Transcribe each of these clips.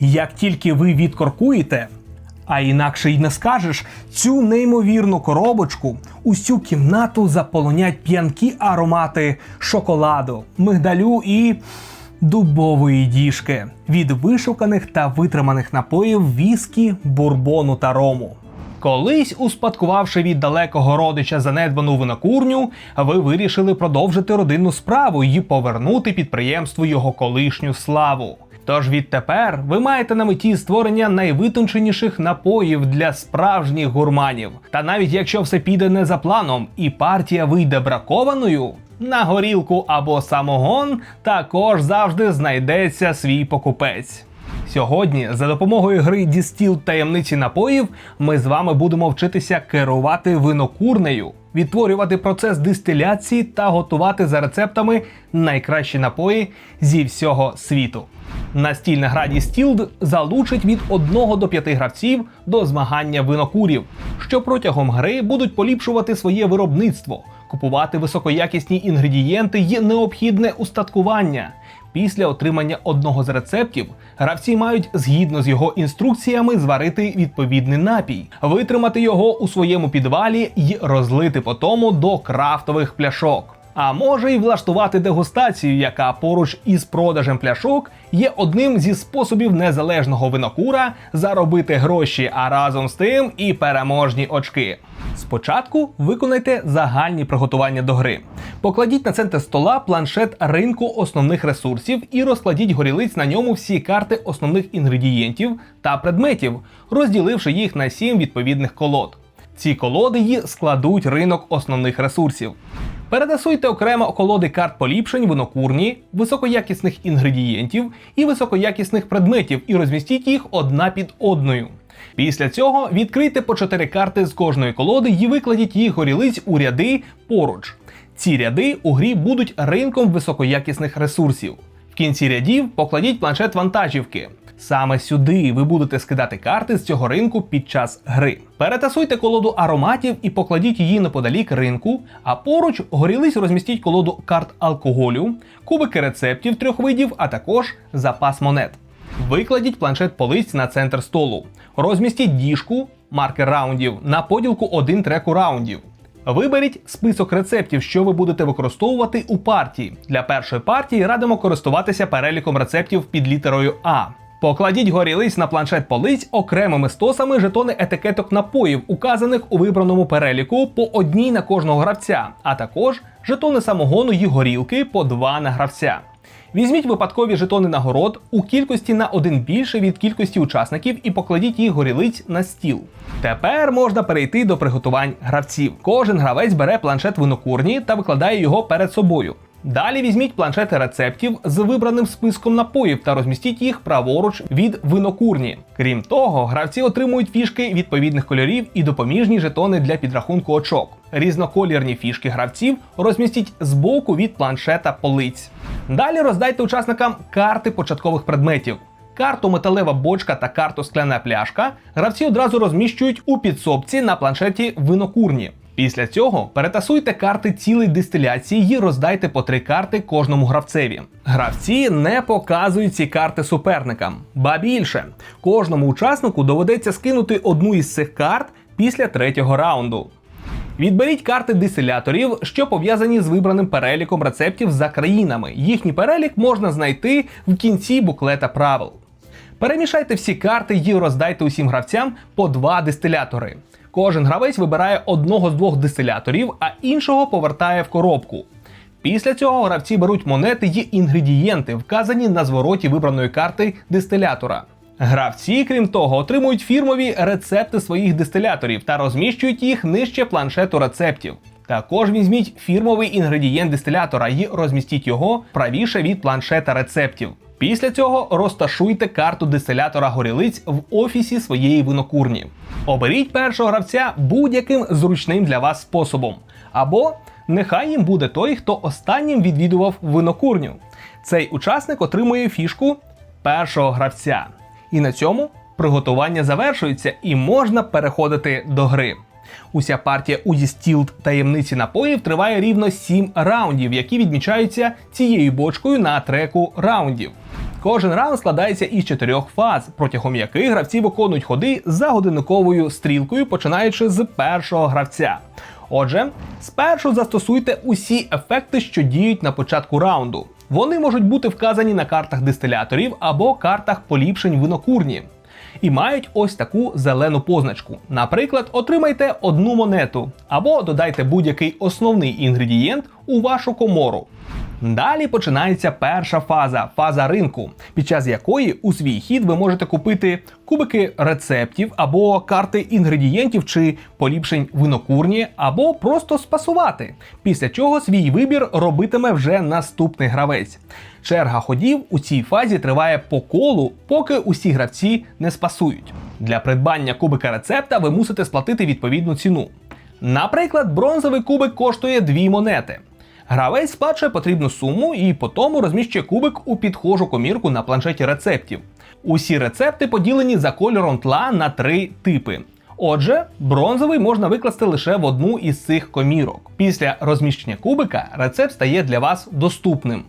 Як тільки ви відкоркуєте, а інакше й не скажеш, цю неймовірну коробочку, усю кімнату заполонять п'янкі аромати шоколаду, мигдалю і дубової діжки від вишуканих та витриманих напоїв віскі, бурбону та рому. Колись, успадкувавши від далекого родича занедбану винокурню, ви вирішили продовжити родинну справу і повернути підприємству його колишню славу. Тож відтепер ви маєте на меті створення найвитонченіших напоїв для справжніх гурманів. Та навіть якщо все піде не за планом і партія вийде бракованою, на горілку або самогон також завжди знайдеться свій покупець. Сьогодні, за допомогою гри Дістіл таємниці напоїв, ми з вами будемо вчитися керувати винокурнею, відтворювати процес дистиляції та готувати за рецептами найкращі напої зі всього світу. Настільна гра Distilled залучить від 1 до 5 гравців до змагання винокурів, що протягом гри будуть поліпшувати своє виробництво, купувати високоякісні інгредієнти й необхідне устаткування. Після отримання одного з рецептів гравці мають згідно з його інструкціями зварити відповідний напій, витримати його у своєму підвалі і розлити по тому до крафтових пляшок. А може й влаштувати дегустацію, яка поруч із продажем пляшок є одним зі способів незалежного винокура заробити гроші, а разом з тим і переможні очки. Спочатку виконайте загальні приготування до гри. Покладіть на центр стола планшет ринку основних ресурсів і розкладіть горілиць на ньому всі карти основних інгредієнтів та предметів, розділивши їх на 7 відповідних колод. Ці колоди й складуть ринок основних ресурсів. Перетасуйте окремо колоди карт поліпшень винокурні, високоякісних інгредієнтів і високоякісних предметів і розмістіть їх одна під одною. Після цього відкрийте по 4 карти з кожної колоди і викладіть їх горілиць у ряди поруч. Ці ряди у грі будуть ринком високоякісних ресурсів. В кінці рядів покладіть планшет вантажівки. Саме сюди ви будете скидати карти з цього ринку під час гри. Перетасуйте колоду ароматів і покладіть її неподалік ринку, а поруч горілиць розмістіть колоду карт алкоголю, кубики рецептів трьох видів, а також запас монет. Викладіть планшет полиць на центр столу. Розмістіть діжку, маркер раундів на поділку один треку раундів. Виберіть список рецептів, що ви будете використовувати у партії. Для першої партії радимо користуватися переліком рецептів під літерою А. Покладіть горілиць на планшет полиць окремими стосами жетони етикеток напоїв, указаних у вибраному переліку по одній на кожного гравця, а також жетони самогону і горілки по два на гравця. Візьміть випадкові жетони нагород у кількості на один більше від кількості учасників і покладіть їх горілиць на стіл. Тепер можна перейти до приготувань гравців. Кожен гравець бере планшет винокурні та викладає його перед собою. Далі візьміть планшети рецептів з вибраним списком напоїв та розмістіть їх праворуч від винокурні. Крім того, гравці отримують фішки відповідних кольорів і допоміжні жетони для підрахунку очок. Різноколірні фішки гравців розмістіть збоку від планшета полиць. Далі роздайте учасникам карти початкових предметів. Карту металева бочка та карту скляна пляшка гравці одразу розміщують у підсобці на планшеті винокурні. Після цього перетасуйте карти цілей дистиляції і роздайте по три карти кожному гравцеві. Гравці не показують ці карти суперникам, ба більше, кожному учаснику доведеться скинути одну із цих карт після третього раунду. Відберіть карти дистиляторів, що пов'язані з вибраним переліком рецептів за країнами. Їхній перелік можна знайти в кінці буклета правил. Перемішайте всі карти і роздайте усім гравцям по два дистилятори. Кожен гравець вибирає одного з двох дистиляторів, а іншого повертає в коробку. Після цього гравці беруть монети й інгредієнти, вказані на звороті вибраної карти дистилятора. Гравці, крім того, отримують фірмові рецепти своїх дистиляторів та розміщують їх нижче планшету рецептів. Також візьміть фірмовий інгредієнт дистилятора і розмістіть його правіше від планшета рецептів. Після цього розташуйте карту дистилятора горілиць в офісі своєї винокурні. Оберіть першого гравця будь-яким зручним для вас способом. Або нехай їм буде той, хто останнім відвідував винокурню. Цей учасник отримує фішку першого гравця. І на цьому приготування завершується і можна переходити до гри. Уся партія у Distilled таємниці напоїв триває рівно 7 раундів, які відмічаються цією бочкою на треку раундів. Кожен раунд складається із чотирьох фаз, протягом яких гравці виконують ходи за годинниковою стрілкою, починаючи з першого гравця. Отже, спершу застосуйте усі ефекти, що діють на початку раунду. Вони можуть бути вказані на картах дистиляторів або картах поліпшень винокурні. І мають ось таку зелену позначку. Наприклад, отримайте одну монету або додайте будь-який основний інгредієнт у вашу комору. Далі починається перша фаза фаза ринку, під час якої у свій хід ви можете купити кубики рецептів або карти інгредієнтів чи поліпшень винокурні, або просто спасувати. Після чого свій вибір робитиме вже наступний гравець. Черга ходів у цій фазі триває по колу, поки усі гравці не спасують. Для придбання кубика рецепта ви мусите сплатити відповідну ціну. Наприклад, бронзовий кубик коштує 2 монети. Гравець сплачує потрібну суму і по тому розміщує кубик у підхожу комірку на планшеті рецептів. Усі рецепти поділені за кольором тла на три типи. Отже, бронзовий можна викласти лише в одну із цих комірок. Після розміщення кубика рецепт стає для вас доступним.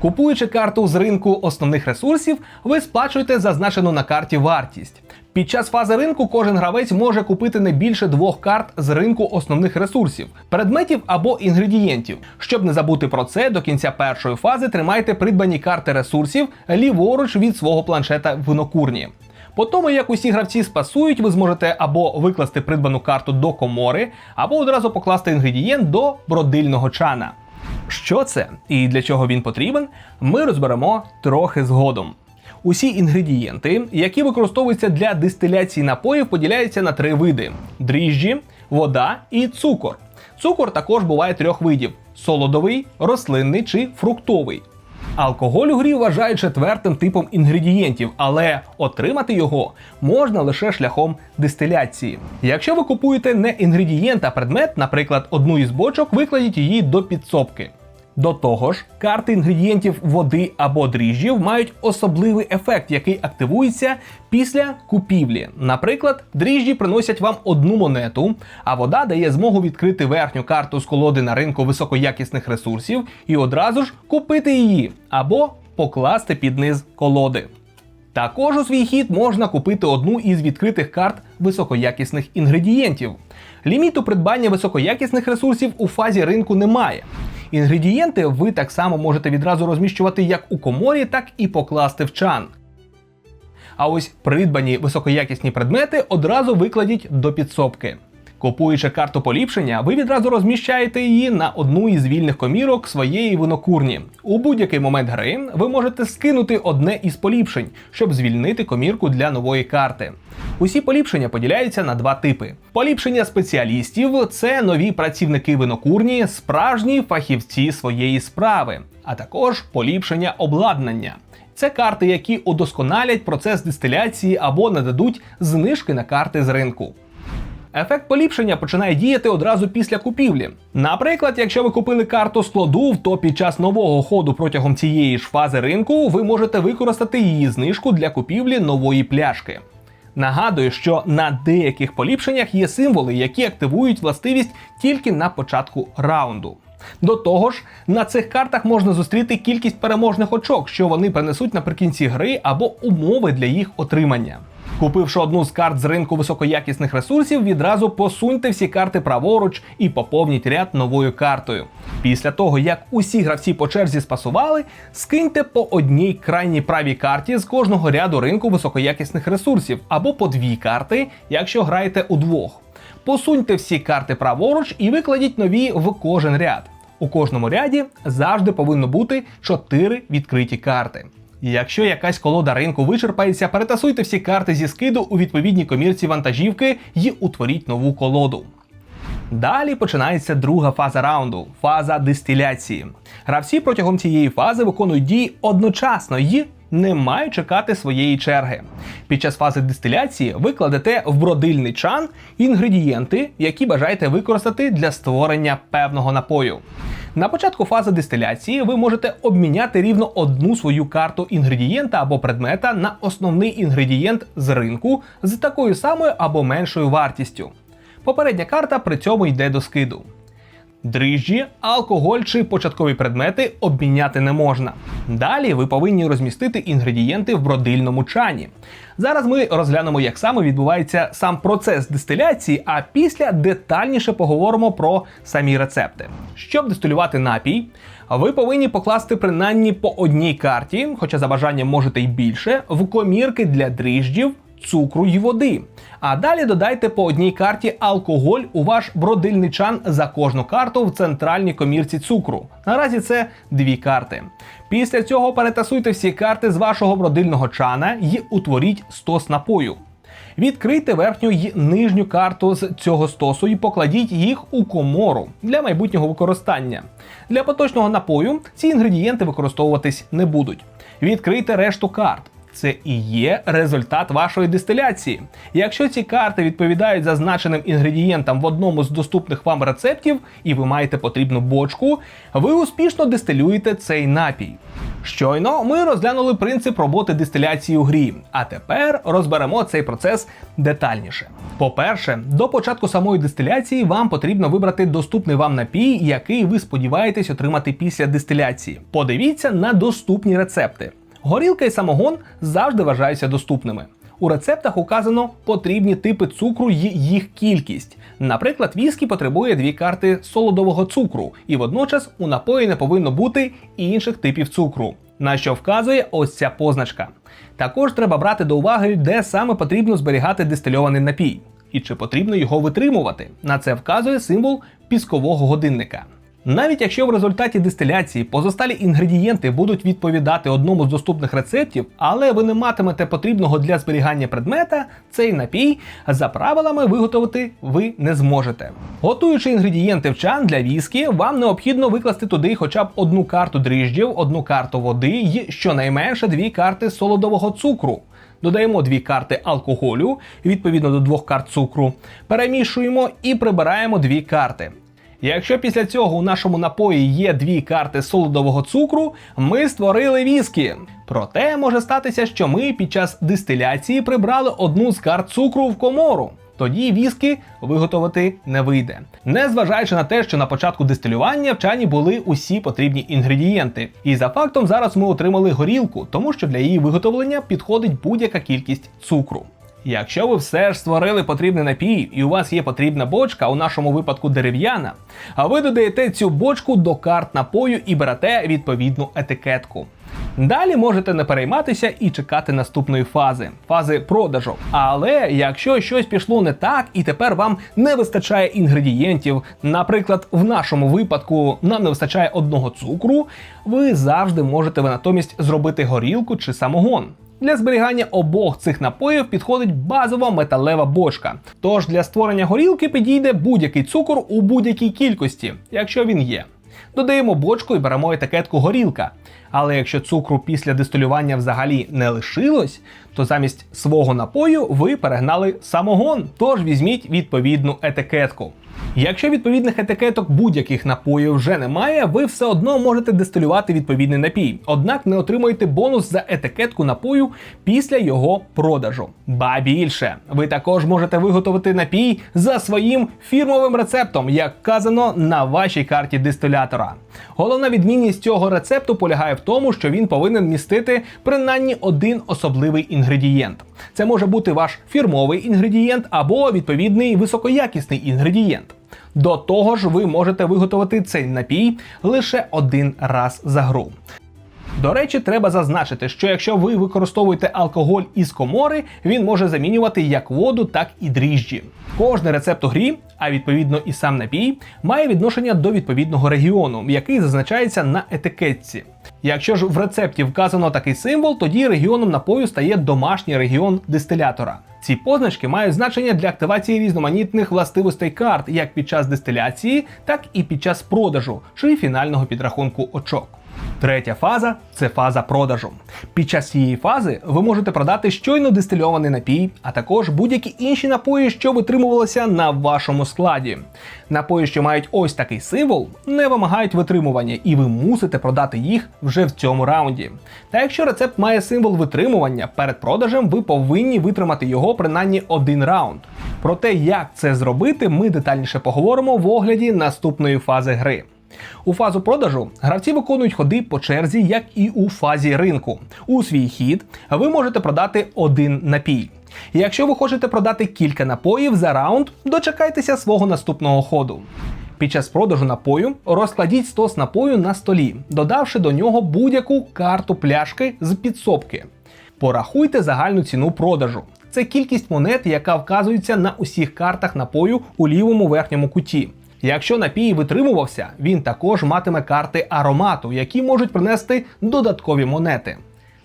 Купуючи карту з ринку основних ресурсів, ви сплачуєте зазначену на карті вартість. Під час фази ринку кожен гравець може купити не більше двох карт з ринку основних ресурсів, предметів або інгредієнтів. Щоб не забути про це, до кінця першої фази тримайте придбані карти ресурсів ліворуч від свого планшета винокурні. По тому, як усі гравці спасують, ви зможете або викласти придбану карту до комори, або одразу покласти інгредієнт до бродильного чана. Що це і для чого він потрібен, ми розберемо трохи згодом. Усі інгредієнти, які використовуються для дистиляції напоїв, поділяються на три види: дріжджі, вода і цукор. Цукор також буває трьох видів: солодовий, рослинний чи фруктовий. Алкоголь у грі вважають четвертим типом інгредієнтів, але отримати його можна лише шляхом дистиляції. Якщо ви купуєте не інгредієнт, а предмет, наприклад, одну із бочок, викладіть її до підсобки. До того ж, карти інгредієнтів води або дріжджів мають особливий ефект, який активується після купівлі. Наприклад, дріжджі приносять вам одну монету, а вода дає змогу відкрити верхню карту з колоди на ринку високоякісних ресурсів і одразу ж купити її або покласти під низ колоди. Також у свій хід можна купити одну із відкритих карт високоякісних інгредієнтів. Ліміту придбання високоякісних ресурсів у фазі ринку немає. Інгредієнти ви так само можете відразу розміщувати як у коморі, так і покласти в чан. А ось придбані високоякісні предмети одразу викладіть до підсобки. Купуючи карту поліпшення, ви відразу розміщаєте її на одну із вільних комірок своєї винокурні. У будь-який момент гри ви можете скинути одне із поліпшень, щоб звільнити комірку для нової карти. Усі поліпшення поділяються на два типи: поліпшення спеціалістів це нові працівники винокурні, справжні фахівці своєї справи, а також поліпшення обладнання. Це карти, які удосконалять процес дистиляції або нададуть знижки на карти з ринку. Ефект поліпшення починає діяти одразу після купівлі. Наприклад, якщо ви купили карту складу, то під час нового ходу протягом цієї ж фази ринку ви можете використати її знижку для купівлі нової пляшки. Нагадую, що на деяких поліпшеннях є символи, які активують властивість тільки на початку раунду. До того ж, на цих картах можна зустріти кількість переможних очок, що вони принесуть наприкінці гри або умови для їх отримання. Купивши одну з карт з ринку високоякісних ресурсів, відразу посуньте всі карти праворуч і поповніть ряд новою картою. Після того, як усі гравці по черзі спасували, скиньте по одній крайній правій карті з кожного ряду ринку високоякісних ресурсів або по дві карти, якщо граєте удвох. Посуньте всі карти праворуч і викладіть нові в кожен ряд. У кожному ряді завжди повинно бути 4 відкриті карти. Якщо якась колода ринку вичерпається, перетасуйте всі карти зі скиду у відповідній комірці вантажівки і утворіть нову колоду. Далі починається друга фаза раунду фаза дистиляції. Гравці протягом цієї фази виконують дії одночасно і не мають чекати своєї черги. Під час фази дистиляції ви кладете в бродильний чан інгредієнти, які бажаєте використати для створення певного напою. На початку фази дистиляції ви можете обміняти рівно одну свою карту інгредієнта або предмета на основний інгредієнт з ринку з такою самою або меншою вартістю. Попередня карта при цьому йде до скиду. Дріжджі, алкоголь чи початкові предмети обміняти не можна. Далі ви повинні розмістити інгредієнти в бродильному чані. Зараз ми розглянемо, як саме відбувається сам процес дистиляції, а після детальніше поговоримо про самі рецепти. Щоб дистилювати напій, ви повинні покласти принаймні по одній карті, хоча за бажанням можете й більше, в комірки для дріжджів, цукру й води. А далі додайте по одній карті алкоголь у ваш бродильний чан за кожну карту в центральній комірці цукру. Наразі це дві карти. Після цього перетасуйте всі карти з вашого бродильного чана і утворіть стос напою. Відкрийте верхню й нижню карту з цього стосу і покладіть їх у комору для майбутнього використання. Для поточного напою ці інгредієнти використовуватись не будуть. Відкрийте решту карт. Це і є результат вашої дистиляції. Якщо ці карти відповідають зазначеним інгредієнтам в одному з доступних вам рецептів, і ви маєте потрібну бочку, ви успішно дистилюєте цей напій. Щойно ми розглянули принцип роботи дистиляції у грі, а тепер розберемо цей процес детальніше. По-перше, до початку самої дистиляції вам потрібно вибрати доступний вам напій, який ви сподіваєтесь отримати після дистиляції. Подивіться на доступні рецепти. Горілка і самогон завжди вважаються доступними. У рецептах указано потрібні типи цукру й їх кількість. Наприклад, віскі потребує дві карти солодового цукру, і водночас у напої не повинно бути інших типів цукру, на що вказує ось ця позначка. Також треба брати до уваги, де саме потрібно зберігати дистильований напій, і чи потрібно його витримувати. На це вказує символ піскового годинника. Навіть якщо в результаті дистиляції позосталі інгредієнти будуть відповідати одному з доступних рецептів, але ви не матимете потрібного для зберігання предмета, цей напій за правилами виготовити ви не зможете. Готуючи інгредієнти в чан для віскі, вам необхідно викласти туди хоча б одну карту дріжджів, одну карту води і щонайменше дві карти солодового цукру. Додаємо дві карти алкоголю відповідно до двох карт цукру, перемішуємо і прибираємо дві карти. Якщо після цього у нашому напої є дві карти солодового цукру, ми створили віскі. Проте може статися, що ми під час дистиляції прибрали одну з карт цукру в комору. Тоді віскі виготовити не вийде. Незважаючи на те, що на початку дистилювання в чані були усі потрібні інгредієнти. І за фактом зараз ми отримали горілку, тому що для її виготовлення підходить будь-яка кількість цукру. Якщо ви все ж створили потрібний напій, і у вас є потрібна бочка, у нашому випадку дерев'яна, а ви додаєте цю бочку до карт напою і берете відповідну етикетку. Далі можете не перейматися і чекати наступної фази фази продажу. Але якщо щось пішло не так, і тепер вам не вистачає інгредієнтів, наприклад, в нашому випадку нам не вистачає одного цукру, ви завжди можете натомість зробити горілку чи самогон. Для зберігання обох цих напоїв підходить базова металева бочка. Тож для створення горілки підійде будь-який цукор у будь-якій кількості, якщо він є. Додаємо бочку і беремо етикетку горілка. Але якщо цукру після дистилювання взагалі не лишилось, то замість свого напою ви перегнали самогон, тож візьміть відповідну етикетку. Якщо відповідних етикеток будь-яких напоїв вже немає, ви все одно можете дистилювати відповідний напій, однак не отримуєте бонус за етикетку напою після його продажу. Ба більше, ви також можете виготовити напій за своїм фірмовим рецептом, як вказано на вашій карті дистилятора. Головна відмінність цього рецепту полягає в тому, що він повинен містити принаймні один особливий інгредієнт. Це може бути ваш фірмовий інгредієнт або відповідний високоякісний інгредієнт. До того ж, ви можете виготовити цей напій лише один раз за гру. До речі, треба зазначити, що якщо ви використовуєте алкоголь із комори, він може замінювати як воду, так і дріжджі. Кожний рецепт у грі, а відповідно і сам напій, має відношення до відповідного регіону, який зазначається на етикетці. Якщо ж в рецепті вказано такий символ, тоді регіоном напою стає домашній регіон дистилятора. Ці позначки мають значення для активації різноманітних властивостей карт як під час дистиляції, так і під час продажу чи фінального підрахунку очок. Третя фаза це фаза продажу. Під час цієї фази ви можете продати щойно дистильований напій, а також будь-які інші напої, що витримувалися на вашому складі. Напої, що мають ось такий символ, не вимагають витримування, і ви мусите продати їх вже в цьому раунді. Та якщо рецепт має символ витримування, перед продажем ви повинні витримати його принаймні один раунд. Про те, як це зробити, ми детальніше поговоримо в огляді наступної фази гри. У фазу продажу гравці виконують ходи по черзі, як і у фазі ринку. У свій хід ви можете продати один напій. Якщо ви хочете продати кілька напоїв за раунд, дочекайтеся свого наступного ходу. Під час продажу напою розкладіть стос напою на столі, додавши до нього будь-яку карту пляшки з підсобки. Порахуйте загальну ціну продажу. Це кількість монет, яка вказується на усіх картах напою у лівому верхньому куті. Якщо напій витримувався, він також матиме карти аромату, які можуть принести додаткові монети.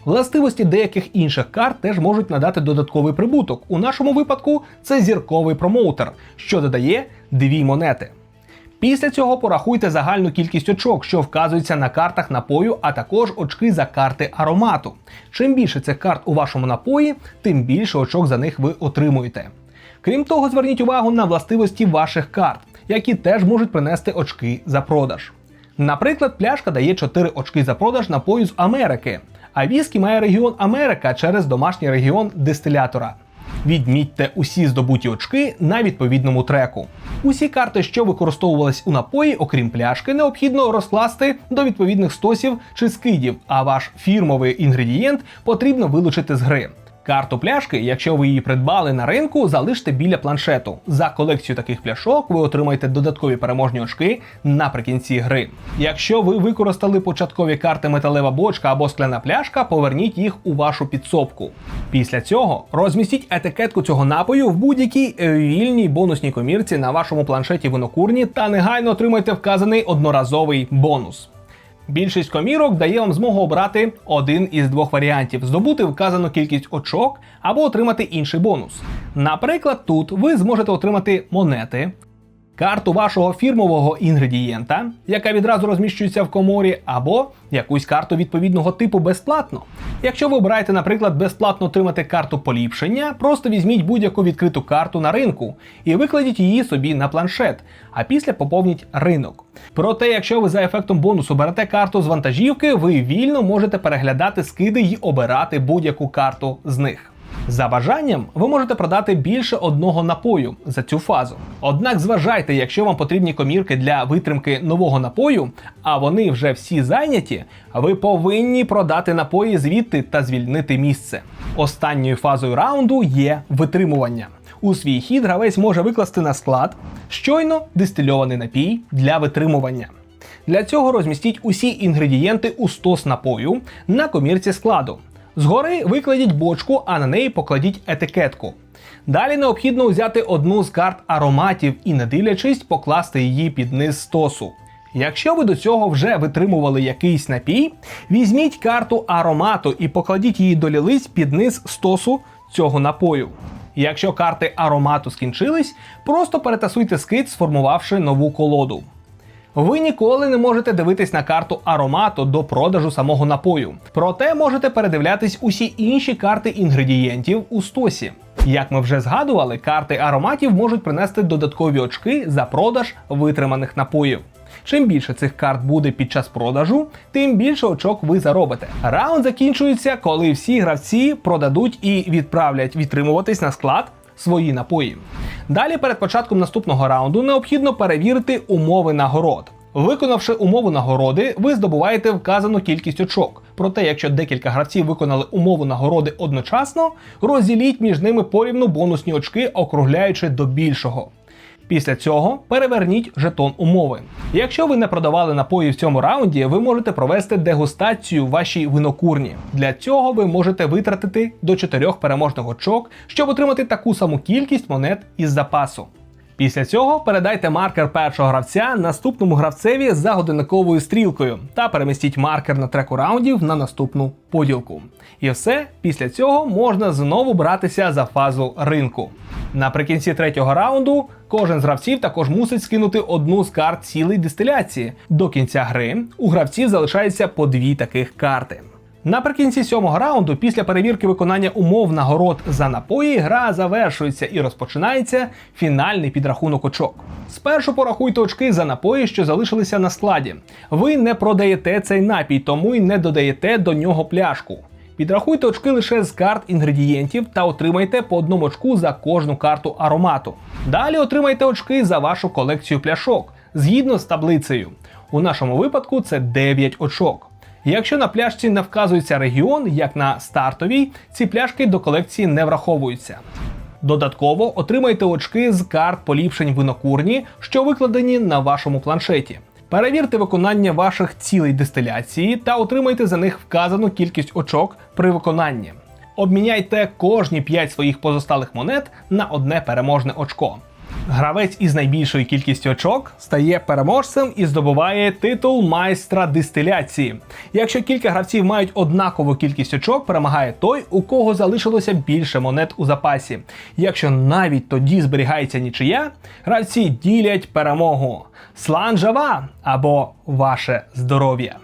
Властивості деяких інших карт теж можуть надати додатковий прибуток. У нашому випадку це зірковий промоутер, що додає дві монети. Після цього порахуйте загальну кількість очок, що вказується на картах напою, а також очки за карти аромату. Чим більше цих карт у вашому напої, тим більше очок за них ви отримуєте. Крім того, зверніть увагу на властивості ваших карт, які теж можуть принести очки за продаж. Наприклад, пляшка дає 4 очки за продаж напою з Америки, а віскі має регіон Америка через домашній регіон дистилятора. Відмітьте усі здобуті очки на відповідному треку. Усі карти, що використовувались у напої, окрім пляшки, необхідно розкласти до відповідних стосів чи скидів, а ваш фірмовий інгредієнт потрібно вилучити з гри. Карту пляшки, якщо ви її придбали на ринку, залиште біля планшету. За колекцію таких пляшок ви отримаєте додаткові переможні очки наприкінці гри. Якщо ви використали початкові карти металева бочка або скляна пляшка, поверніть їх у вашу підсобку. Після цього розмістіть етикетку цього напою в будь-якій е, вільній бонусній комірці на вашому планшеті винокурні та негайно отримайте вказаний одноразовий бонус. Більшість комірок дає вам змогу обрати один із двох варіантів: здобути вказану кількість очок або отримати інший бонус. Наприклад, тут ви зможете отримати монети, карту вашого фірмового інгредієнта, яка відразу розміщується в коморі, або якусь карту відповідного типу безплатно. Якщо ви обираєте, наприклад, безплатно отримати карту поліпшення, просто візьміть будь-яку відкриту карту на ринку і викладіть її собі на планшет, а після поповніть ринок. Проте, якщо ви за ефектом бонусу берете карту з вантажівки, ви вільно можете переглядати скиди і обирати будь-яку карту з них. За бажанням ви можете продати більше одного напою за цю фазу. Однак зважайте, якщо вам потрібні комірки для витримки нового напою, а вони вже всі зайняті, ви повинні продати напої звідти та звільнити місце. Останньою фазою раунду є витримування. У свій хід гравець може викласти на склад щойно дистильований напій для витримування. Для цього розмістіть усі інгредієнти у стос напою на комірці складу. Згори викладіть бочку, а на неї покладіть етикетку. Далі необхідно взяти одну з карт ароматів і, не дивлячись, покласти її під низ стосу. Якщо ви до цього вже витримували якийсь напій, візьміть карту аромату і покладіть її до лілиць під низ стосу цього напою. Якщо карти аромату скінчились, просто перетасуйте скид, сформувавши нову колоду. Ви ніколи не можете дивитись на карту аромату до продажу самого напою. Проте можете передивлятись усі інші карти інгредієнтів у стосі. Як ми вже згадували, карти ароматів можуть принести додаткові очки за продаж витриманих напоїв. Чим більше цих карт буде під час продажу, тим більше очок ви заробите. Раунд закінчується, коли всі гравці продадуть і відправлять відтримуватись на склад свої напої. Далі, перед початком наступного раунду, необхідно перевірити умови нагород. Виконавши умову нагороди, ви здобуваєте вказану кількість очок. Проте, якщо декілька гравців виконали умову нагороди одночасно, розділіть між ними порівну бонусні очки, округляючи до більшого. Після цього переверніть жетон умови. Якщо ви не продавали напої в цьому раунді, ви можете провести дегустацію в вашій винокурні. Для цього ви можете витратити до 4 переможних очок, щоб отримати таку саму кількість монет із запасу. Після цього передайте маркер першого гравця наступному гравцеві за годинниковою стрілкою та перемістіть маркер на треку раундів на наступну поділку. І все, після цього можна знову братися за фазу ринку. Наприкінці третього раунду кожен з гравців також мусить скинути одну з карт цілої дистиляції. До кінця гри у гравців залишається по дві таких карти. Наприкінці сьомого раунду, після перевірки виконання умов нагород за напої, гра завершується і розпочинається фінальний підрахунок очок. Спершу порахуйте очки за напої, що залишилися на складі. Ви не продаєте цей напій, тому й не додаєте до нього пляшку. Підрахуйте очки лише з карт інгредієнтів та отримайте по одному очку за кожну карту аромату. Далі отримайте очки за вашу колекцію пляшок згідно з таблицею. У нашому випадку це 9 очок. Якщо на пляшці не вказується регіон, як на стартовій, ці пляшки до колекції не враховуються. Додатково отримайте очки з карт поліпшень винокурні, що викладені на вашому планшеті. Перевірте виконання ваших цілей дистиляції та отримайте за них вказану кількість очок при виконанні. Обміняйте кожні 5 своїх позосталих монет на одне переможне очко. Гравець із найбільшою кількістю очок стає переможцем і здобуває титул майстра дистиляції. Якщо кілька гравців мають однакову кількість очок, перемагає той, у кого залишилося більше монет у запасі. Якщо навіть тоді зберігається нічия, гравці ділять перемогу. Сланжава або ваше здоров'я.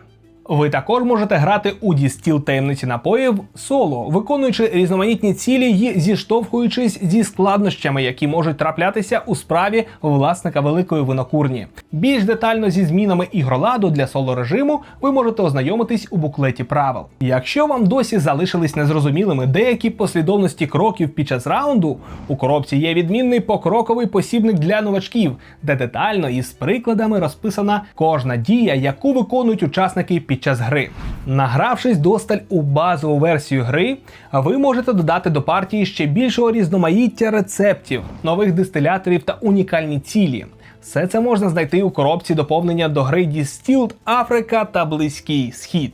Ви також можете грати у дістіл таємниці напоїв соло, виконуючи різноманітні цілі і зіштовхуючись зі складнощами, які можуть траплятися у справі власника великої винокурні. Більш детально зі змінами ігроладу для соло режиму ви можете ознайомитись у буклеті правил. Якщо вам досі залишились незрозумілими деякі послідовності кроків під час раунду, у коробці є відмінний покроковий посібник для новачків, де детально і з прикладами розписана кожна дія, яку виконують учасники під час гри. Награвшись досталь у базову версію гри, ви можете додати до партії ще більшого різноманіття рецептів, нових дистиляторів та унікальні цілі. Все це можна знайти у коробці доповнення до гри Distilled Africa та Близький Схід.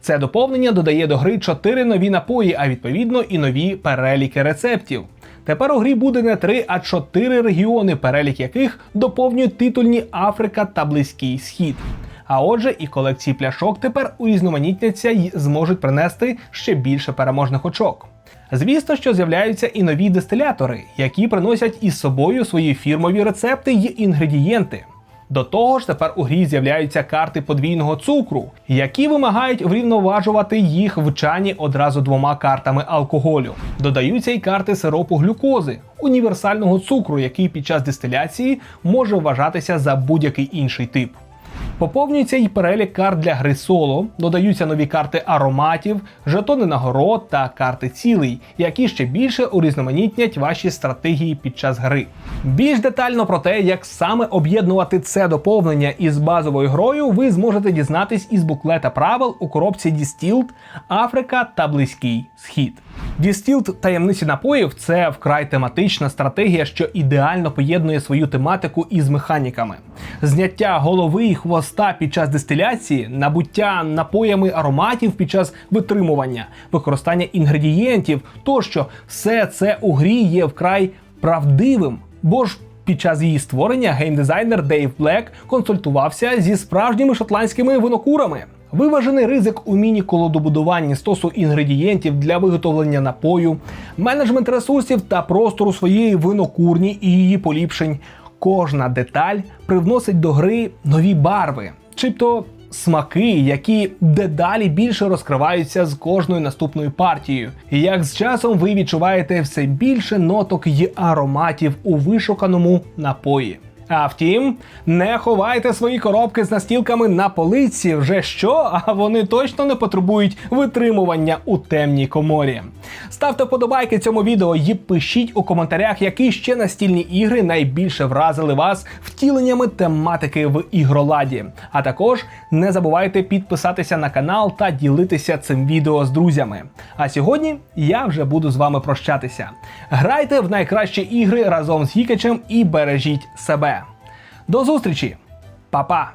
Це доповнення додає до гри 4 нові напої, а відповідно і нові переліки рецептів. Тепер у грі буде не 3, а 4 регіони, перелік яких доповнюють титульні Африка та Близький Схід. А отже, і колекції пляшок тепер урізноманітняться й зможуть принести ще більше переможних очок. Звісно, що з'являються і нові дистилятори, які приносять із собою свої фірмові рецепти й інгредієнти. До того ж, тепер у грі з'являються карти подвійного цукру, які вимагають врівноважувати їх в чані одразу двома картами алкоголю. Додаються й карти сиропу глюкози, універсального цукру, який під час дистиляції може вважатися за будь-який інший тип. Поповнюється й перелік карт для гри соло, додаються нові карти ароматів, жетони нагород та карти цілей, які ще більше урізноманітнять ваші стратегії під час гри. Більш детально про те, як саме об'єднувати це доповнення із базовою грою, ви зможете дізнатись із буклета правил у коробці Distilled, Африка та Близький Схід. Distilled таємниці напоїв це вкрай тематична стратегія, що ідеально поєднує свою тематику із механіками. Зняття голови і хвоста під час дистиляції, набуття напоями ароматів під час витримування, використання інгредієнтів тощо все це у грі є вкрай правдивим. Бо ж під час її створення геймдизайнер Дейв Блек консультувався зі справжніми шотландськими винокурами. Виважений ризик у міні-колодобудуванні стосу інгредієнтів для виготовлення напою, менеджмент ресурсів та простору своєї винокурні і її поліпшень. Кожна деталь привносить до гри нові барви, чи то смаки, які дедалі більше розкриваються з кожною наступною партією. І як з часом ви відчуваєте все більше ноток й ароматів у вишуканому напої. А втім, не ховайте свої коробки з настілками на полиці вже що, а вони точно не потребують витримування у темній коморі. Ставте вподобайки цьому відео і пишіть у коментарях, які ще настільні ігри найбільше вразили вас втіленнями тематики в ігроладі. А також не забувайте підписатися на канал та ділитися цим відео з друзями. А сьогодні я вже буду з вами прощатися. Грайте в найкращі ігри разом з Гікачем і бережіть себе. До зустрічі, Па-па!